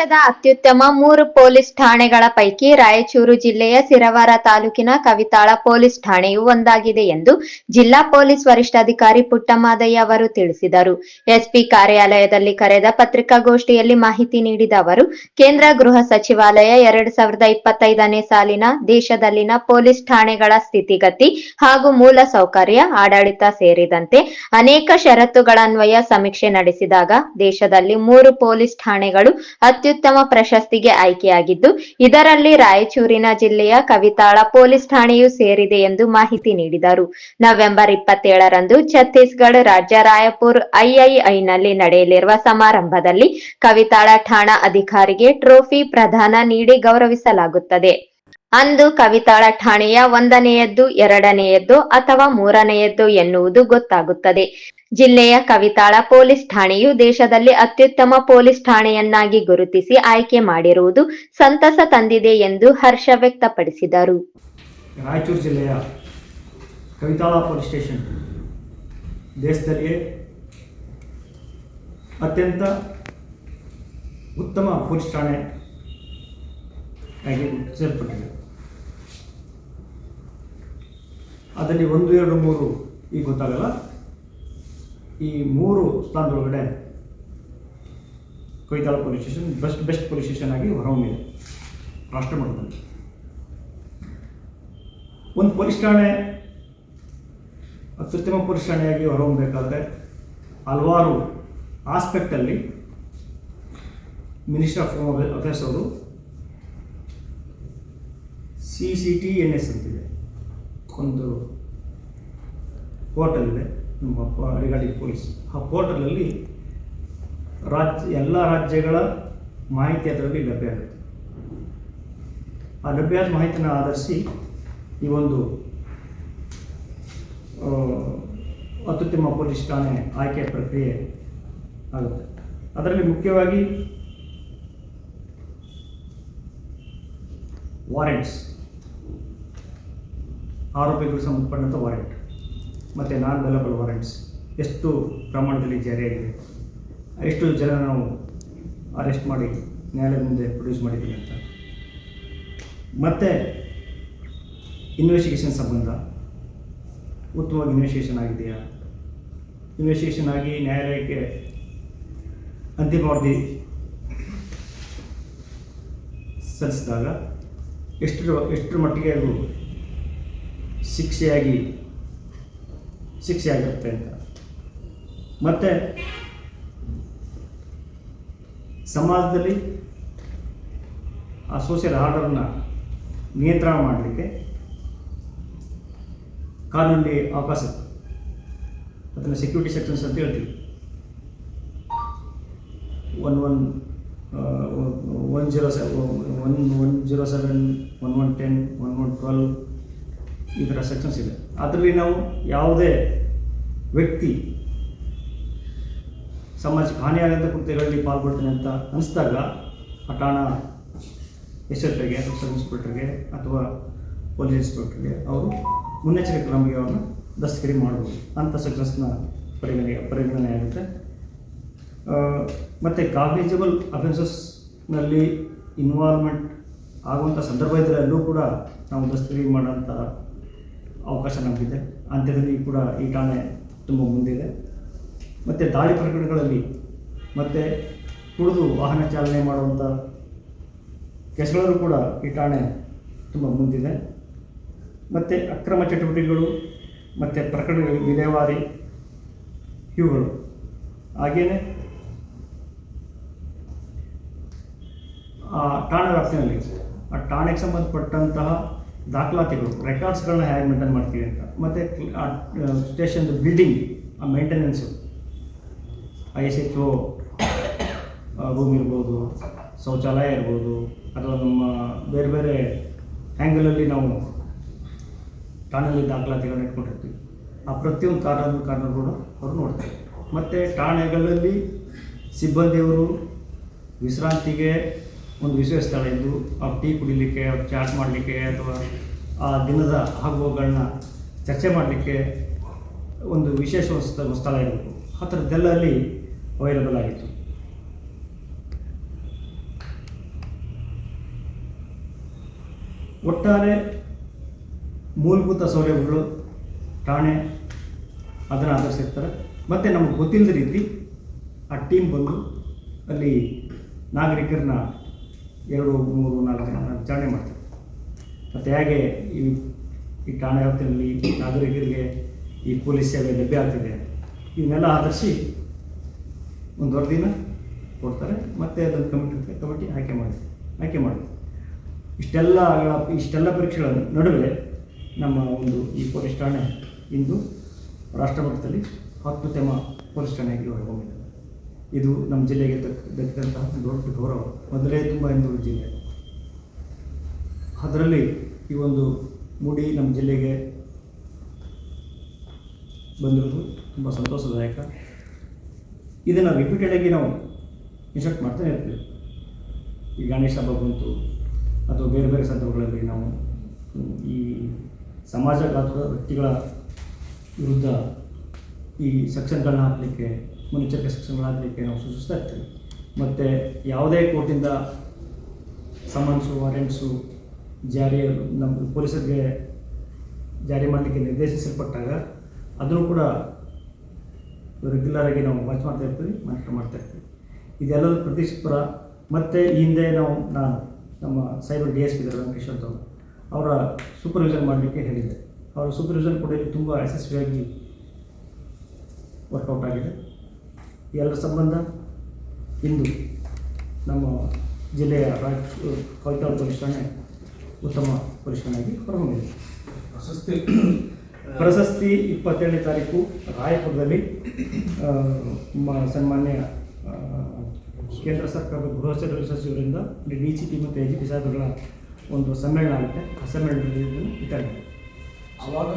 ರಾಜ್ಯದ ಅತ್ಯುತ್ತಮ ಮೂರು ಪೊಲೀಸ್ ಠಾಣೆಗಳ ಪೈಕಿ ರಾಯಚೂರು ಜಿಲ್ಲೆಯ ಸಿರವಾರ ತಾಲೂಕಿನ ಕವಿತಾಳ ಪೊಲೀಸ್ ಠಾಣೆಯು ಒಂದಾಗಿದೆ ಎಂದು ಜಿಲ್ಲಾ ಪೊಲೀಸ್ ವರಿಷ್ಠಾಧಿಕಾರಿ ಪುಟ್ಟಮಾದಯ್ಯ ಅವರು ತಿಳಿಸಿದರು. ಎಸ್ಪಿ ಕಾರ್ಯಾಲಯದಲ್ಲಿ ಕರೆದ ಪತ್ರಿಕಾಗೋಷ್ಠಿಯಲ್ಲಿ ಮಾಹಿತಿ ನೀಡಿದ ಅವರು, ಕೇಂದ್ರ ಗೃಹ ಸಚಿವಾಲಯ ಎರಡ್ ಸಾವಿರದ ಇಪ್ಪತ್ತೈದನೇ ಸಾಲಿನ ದೇಶದಲ್ಲಿನ ಪೊಲೀಸ್ ಠಾಣೆಗಳ ಸ್ಥಿತಿಗತಿ ಹಾಗೂ ಮೂಲ ಸೌಕರ್ಯ, ಆಡಳಿತ ಸೇರಿದಂತೆ ಅನೇಕ ಷರತ್ತುಗಳನ್ವಯ ಸಮೀಕ್ಷೆ ನಡೆಸಿದಾಗ ದೇಶದಲ್ಲಿ ಮೂರು ಪೊಲೀಸ್ ಠಾಣೆಗಳು ಅತ್ಯುತ್ತಮ ಪ್ರಶಸ್ತಿಗೆ ಆಯ್ಕೆಯಾಗಿದ್ದು, ಇದರಲ್ಲಿ ರಾಯಚೂರಿನ ಜಿಲ್ಲೆಯ ಕವಿತಾಳ ಪೊಲೀಸ್ ಠಾಣೆಯೂ ಸೇರಿದೆ ಎಂದು ಮಾಹಿತಿ ನೀಡಿದರು. ನವೆಂಬರ್ ಇಪ್ಪತ್ತೇಳರಂದು ಛತ್ತೀಸ್ಗಢ ರಾಜ್ಯ ರಾಯಪುರ್ ಐಐಐನಲ್ಲಿ ನಡೆಯಲಿರುವ ಸಮಾರಂಭದಲ್ಲಿ ಕವಿತಾಳ ಠಾಣಾ ಅಧಿಕಾರಿಗೆ ಟ್ರೋಫಿ ಪ್ರದಾನ ನೀಡಿ ಗೌರವಿಸಲಾಗುತ್ತದೆ. ಅಂದು ಕವಿತಾಳ ಠಾಣೆಯ ಒಂದನೆಯದ್ದು, ಎರಡನೆಯದ್ದು ಅಥವಾ ಮೂರನೆಯದ್ದು ಎನ್ನುವುದು ಗೊತ್ತಾಗುತ್ತದೆ. ಜಿಲ್ಲೆಯ ಕವಿತಾಳ ಪೊಲೀಸ್ ಠಾಣೆಯು ದೇಶದಲ್ಲಿ ಅತ್ಯುತ್ತಮ ಪೊಲೀಸ್ ಠಾಣೆಯನ್ನಾಗಿ ಗುರುತಿಸಿ ಆಯ್ಕೆ ಮಾಡಿರುವುದು ಸಂತಸ ತಂದಿದೆ ಎಂದು ಹರ್ಷ ವ್ಯಕ್ತಪಡಿಸಿದರು. ರಾಯಚೂರು ಜಿಲ್ಲೆಯ ಕವಿತಾಳ ಪೊಲೀಸ್ ಸ್ಟೇಷನ್ ದೇಶದಲ್ಲಿಯೇ ಅತ್ಯಂತ ಉತ್ತಮ ಪೊಲೀಸ್ ಠಾಣೆ ಆಗಿ ಅದರಲ್ಲಿ ಒಂದು, ಎರಡು, ಮೂರು, ಈಗ ಗೊತ್ತಾಗಲ್ಲ. ಈ ಮೂರು ಸ್ಥಾನದೊಳಗಡೆ Kavital police station, best best police station ಆಗಿ ಹೊರಹೊಮ್ಮಿದೆ. ರಾಷ್ಟ್ರ ಮಟ್ಟದಲ್ಲಿ ಒಂದು ಪೊಲೀಸ್ ಠಾಣೆ ಅತ್ಯುತ್ತಮ ಪೊಲೀಸ್ ಠಾಣೆಯಾಗಿ ಹೊರಹೊಮ್ಮಬೇಕಾದ್ರೆ ಹಲವಾರು ಆಸ್ಪೆಕ್ಟಲ್ಲಿ ಮಿನಿಸ್ಟರ್ ಆಫ್ ಹೋಮ್ ಅಫೇರ್ಸ್ ಅವರು C C T N S ಅಂತಿದೆ. ಒಂದು ಪೋರ್ಟಲ್ ಇದೆ ನಮ್ಮ ರಿಗಾರ್ಡಿಂಗ್ ಪೊಲೀಸ್. ಆ ಪೋರ್ಟಲಲ್ಲಿ ರಾಜ್ಯ, ಎಲ್ಲ ರಾಜ್ಯಗಳ ಮಾಹಿತಿ ಅದರಲ್ಲಿ ಲಭ್ಯ ಆಗುತ್ತೆ. ಆ ಲಭ್ಯವಾದ ಮಾಹಿತಿನ ಆಧರಿಸಿ ಈ ಒಂದು ಅತ್ಯುತ್ತಮ ಪೊಲೀಸ್ ಠಾಣೆ ಆಯ್ಕೆ ಪ್ರಕ್ರಿಯೆ ಆಗುತ್ತೆ. ಅದರಲ್ಲಿ ಮುಖ್ಯವಾಗಿ ವಾರೆಂಟ್ಸ್, ಆರೋಪಿಗಳು ಸಂಬಂಧಪಟ್ಟಂಥ ವಾರೆಂಟ್. ಮತ್ತು ನಾನ್ ವೆಲಬಲ್ ವಾರೆಂಟ್ಸ್ ಎಷ್ಟು ಪ್ರಮಾಣದಲ್ಲಿ ಜಾರಿಯಾಗಿದೆ, ಎಷ್ಟು ಜನ ನಾವು ಅರೆಸ್ಟ್ ಮಾಡಿ, ನ್ಯಾಯಾಲಯದ ಮುಂದೆ ಪ್ರೊಡ್ಯೂಸ್ ಮಾಡಿದ್ದೀವಿ ಅಂತ. ಮತ್ತು ಇನ್ವೆಸ್ಟಿಗೇಷನ್ ಸಂಬಂಧ ಉತ್ತಮವಾಗಿ ಇನ್ವೆಸ್ಟಿಗೇಷನ್ ಆಗಿದೆಯಾ? ಇನ್ವೆಸ್ಟಿಗೇಷನ್ ಆಗಿ ನ್ಯಾಯಾಲಯಕ್ಕೆ ಅಂತಿಮ ವರದಿ ಸಲ್ಲಿಸಿದಾಗ ಎಷ್ಟು ಎಷ್ಟರ ಮಟ್ಟಿಗೆ ಅದು ಶಿಕ್ಷೆಯಾಗಿ ಶಿಕ್ಷೆ ಆಗಿರುತ್ತೆ ಅಂತ. ಮತ್ತು ಸಮಾಜದಲ್ಲಿ ಆ ಸೋಷಿಯಲ್ ಆರ್ಡರ್ನ ನಿಯಂತ್ರಣ ಮಾಡಲಿಕ್ಕೆ ಕಾನೂನಲ್ಲಿ ಅವಕಾಶ ಇತ್ತು. ಅದನ್ನು ಸೆಕ್ಯೂರಿಟಿ ಸೆಕ್ಷನ್ಸ್ ಅಂತ ಹೇಳ್ತೀವಿ. ಒನ್ ಒನ್ ಒನ್ ಜೀರೋ ಸೆ one one zero seven one one ten one one twelve ಈ ಥರ ಸೆಕ್ಷನ್ಸ್ ಇದೆ. ಅದರಲ್ಲಿ ನಾವು ಯಾವುದೇ ವ್ಯಕ್ತಿ ಸಮಾಜಕ್ಕೆ ಹಾನಿಯಾಗಂಥ ಕೃತ್ಯಗಳಲ್ಲಿ ಪಾಲ್ಗೊಳ್ತೇನೆ ಅಂತ ಅನಿಸಿದಾಗ ಆ ಠಾಣಾ ಎಸ್ ಎಫ್ ಐಗೆ ಅಥವಾ ಸಬ್ ಇನ್ಸ್ಪೆಕ್ಟರ್ಗೆ ಅಥವಾ ಪೊಲೀಸ್ ಇನ್ಸ್ಪೆಕ್ಟರ್ಗೆ ಅವರು ಮುನ್ನೆಚ್ಚರಿಕೆ ಕ್ರಮಕ್ಕೆ ಅವ್ರನ್ನ ದಸ್ತಗಿರಿ ಮಾಡ್ಬೋದು. ಅಂಥ ಸೆಕ್ಷನ್ಸ್ನ ಪರಿಗಣನೆ ಪರಿಗಣನೆ ಆಗುತ್ತೆ. ಮತ್ತು ಕಾಗ್ನಿಜಬಲ್ ಅಫೆನ್ಸಸ್ನಲ್ಲಿ ಇನ್ವಾಲ್ವ್ಮೆಂಟ್ ಆಗುವಂಥ ಸಂದರ್ಭ ಇದ್ರೆ ಅಲ್ಲೂ ಕೂಡ ನಾವು ದಸ್ತಗಿರಿ ಮಾಡೋಂಥ ಅವಕಾಶ ನಮಗಿದೆ. ಅಂತ್ಯದಲ್ಲಿ ಕೂಡ ಈ ಠಾಣೆ ತುಂಬ ಮುಂದಿದೆ. ಮತ್ತು ದಾಳಿ ಪ್ರಕರಣಗಳಲ್ಲಿ ಮತ್ತು ಕುಡಿದು ವಾಹನ ಚಾಲನೆ ಮಾಡುವಂಥ ಕೆಸಗಳಲ್ಲೂ ಕೂಡ ಈ ಠಾಣೆ ತುಂಬ ಮುಂದಿದೆ. ಮತ್ತು ಅಕ್ರಮ ಚಟುವಟಿಕೆಗಳು, ಮತ್ತು ಪ್ರಕರಣ ವಿಲೇವಾರಿ, ಇವುಗಳು. ಹಾಗೆಯೇ ಆ ಠಾಣೆ ವ್ಯಾಪ್ತಿನಲ್ಲಿ ಆ ಠಾಣೆಗೆ ಸಂಬಂಧಪಟ್ಟಂತಹ ದಾಖಲಾತಿಗಳು, ರೆಕಾರ್ಡ್ಸ್ಗಳನ್ನ ಹೇಗೆ ಮೇಂಟೈನ್ ಮಾಡ್ತೀವಿ ಅಂತ. ಮತ್ತು ಸ್ಟೇಷನ್ದು ಬಿಲ್ಡಿಂಗ್ ಆ maintenance I S H O room ಇರ್ಬೋದು, ಶೌಚಾಲಯ ಇರ್ಬೋದು, ಅಥವಾ ನಮ್ಮ ಬೇರೆ ಬೇರೆ ಆ್ಯಂಗಲಲ್ಲಿ ನಾವು ಠಾಣೆಯಲ್ಲಿ ದಾಖಲಾತಿಗಳನ್ನ ಇಟ್ಕೊಂಡಿರ್ತೀವಿ. ಆ ಪ್ರತಿಯೊಂದು ಕಾರಣ ಕಾರಣ ಕೂಡ ಅವರು ನೋಡ್ತಾರೆ. ಮತ್ತು ಠಾಣೆಗಳಲ್ಲಿ ಸಿಬ್ಬಂದಿಯವರು ವಿಶ್ರಾಂತಿಗೆ ಒಂದು ವಿಶೇಷ ಸ್ಥಳ ಇದ್ದು ಅವ್ರು ಟೀ ಕುಡಿಲಿಕ್ಕೆ ಅವ್ರು ಚಾಟ್ ಮಾಡಲಿಕ್ಕೆ ಅಥವಾ ಆ ದಿನದ ಆಗುವಗಳನ್ನ ಚರ್ಚೆ ಮಾಡಲಿಕ್ಕೆ ಒಂದು ವಿಶೇಷ ಸ್ಥಳ ಇರಬೇಕು. ಆ ಥರದ್ದೆಲ್ಲ ಅಲ್ಲಿ ಅವೈಲಬಲ್ ಆಗಿತ್ತು. ಒಟ್ಟಾರೆ ಮೂಲಭೂತ ಸೌಲಭ್ಯಗಳು ಠಾಣೆ, ಅದನ್ನು ಆಧರಿಸಿರ್ತಾರೆ. ಮತ್ತು ನಮಗೆ ಗೊತ್ತಿಲ್ಲದ ರೀತಿ ಆ ಟೀಮ್ ಬಂದು ಅಲ್ಲಿ ನಾಗರಿಕರನ್ನ ಎರಡು, ಮೂರು, ನಾಲ್ಕು ವಿಚಾರಣೆ ಮಾಡ್ತಾರೆ. ಮತ್ತು ಹೇಗೆ ಈ ಈ ಠಾಣೆ ವ್ಯಾಪ್ತಿಯಲ್ಲಿ ನಾಗರಿಕರಿಗೆ ಈ ಪೊಲೀಸ್ ಸೇವೆ ಲಭ್ಯ ಆಗ್ತಿದೆ ಇವನ್ನೆಲ್ಲ ಆಧರಿಸಿ ಒಂದು ವರದಿನ ಕೊಡ್ತಾರೆ, ಮತ್ತು ಅದನ್ನು ಕಮಿಟಿ ಕಮಿಟಿ ಆಯ್ಕೆ ಮಾಡಿ ಆಯ್ಕೆ ಮಾಡಿ ಇಷ್ಟೆಲ್ಲ ಇಷ್ಟೆಲ್ಲ ಪರೀಕ್ಷೆಗಳ ನಡುವೆ ನಮ್ಮ ಒಂದು ಈ ಪೊಲೀಸ್ ಠಾಣೆ ಇಂದು ರಾಷ್ಟ್ರಮಟ್ಟದಲ್ಲಿ ಅತ್ಯುತ್ತಮ ಪೊಲೀಸ್ ಠಾಣೆಯಾಗಿ ಹೊರಹೊಮ್ಮಿದೆ. ಇದು ನಮ್ಮ ಜಿಲ್ಲೆಗೆ ದಕ್ಕ ದಕ್ಕಿದಂತಹ ದೊಡ್ಡ ಗೌರವ. ಮೊದಲೇ ತುಂಬ ಹಿಂದೂ ಜಿಲ್ಲೆ. ಅದರಲ್ಲಿ ಈ ಒಂದು ಮೂಡಿ ನಮ್ಮ ಜಿಲ್ಲೆಗೆ ಬಂದಿರೋದು ತುಂಬ ಸಂತೋಷದಾಯಕ. ಇದನ್ನು ರಿಪೀಟೆಡಾಗಿ ನಾವು ಇನ್ಸ್ಟ್ರಕ್ಟ್ ಮಾಡ್ತಾನೆ ಇರ್ತೀವಿ. ಈ ಗಣೇಶ ಹಬ್ಬ ಬಂತು, ಅಥವಾ ಬೇರೆ ಬೇರೆ ಸಂದರ್ಭಗಳಲ್ಲಿ ನಾವು ಈ ಈ ಗಾತ್ರ ವ್ಯಕ್ತಿಗಳ ವಿರುದ್ಧ ಈ ಸೆಕ್ಷನ್ಗಳನ್ನ ಹಾಕಲಿಕ್ಕೆ ಮುನ್ನೆಚ್ಚರಿಕೆ ಶಿಕ್ಷಣಗಳಾಗಲಿಕ್ಕೆ ನಾವು ಸೂಚಿಸ್ತಾ ಇರ್ತೀವಿ. ಮತ್ತು ಯಾವುದೇ ಕೋರ್ಟಿಂದ ಸಮನ್ಸು ವಾರೆಂಟ್ಸು ಜಾರಿ ನಮ್ಮ ಪೊಲೀಸರಿಗೆ ಜಾರಿ ಮಾಡಲಿಕ್ಕೆ ನಿರ್ದೇಶಿಸಲ್ಪಟ್ಟಾಗ ಅದನ್ನು ಕೂಡ ರೆಗ್ಯುಲರಾಗಿ ನಾವು ವಾಚ್ ಮಾಡ್ತಾ ಇರ್ತೀವಿ ಮಾನಿಟರ್ ಮಾಡ್ತಾ ಇರ್ತೀವಿ. ಇದೆಲ್ಲದರ ಪ್ರತಿಸ್ಪರ ಮತ್ತು ಈ ಹಿಂದೆ ನಾವು, ನಾನು, ನಮ್ಮ cyber D S P Venkatesh ಅಂತ ಅವ್ರು. ಸೂಪರ್ವಿಷನ್ ಮಾಡಲಿಕ್ಕೆ ಹೇಳಿದ್ದೆ. ಅವರ ಸೂಪರ್ವಿಷನ್ ಕೂಡ ಇಲ್ಲಿ ತುಂಬ ಯಶಸ್ವಿಯಾಗಿ ವರ್ಕೌಟ್ ಆಗಿದೆ. ಎಲ್ಲರ ಸಂಬಂಧ ಇಂದು ನಮ್ಮ ಜಿಲ್ಲೆಯ ರಾಜ್ ಕವಿತಾಳ ಪೊಲೀಸ್ ಠಾಣೆ ಉತ್ತಮ ಪೊಲೀಸ್ ಠಾಣೆಯಾಗಿ ಹೊರಹೊಮ್ಮಿದೆ. ಪ್ರಶಸ್ತಿ. ಪ್ರಶಸ್ತಿ ಇಪ್ಪತ್ತೇಳನೇ ತಾರೀಕು ರಾಯಪುರದಲ್ಲಿ ಸನ್ಮಾನ್ಯ ಕೇಂದ್ರ ಸರ್ಕಾರದ ಗೃಹ ಸಚಿವರಿಂದ ಡಿ ಸಿ ಪಿ ಮತ್ತು ಎ ಜಿ ಪಿ ಸಾಹೇಬರುಗಳ ಒಂದು ಸಮ್ಮೇಳನ ಆಗುತ್ತೆ. ಆ ಸಮ್ಮೇಳನದಲ್ಲಿ ವಿತರಣೆ ಅವಾಗ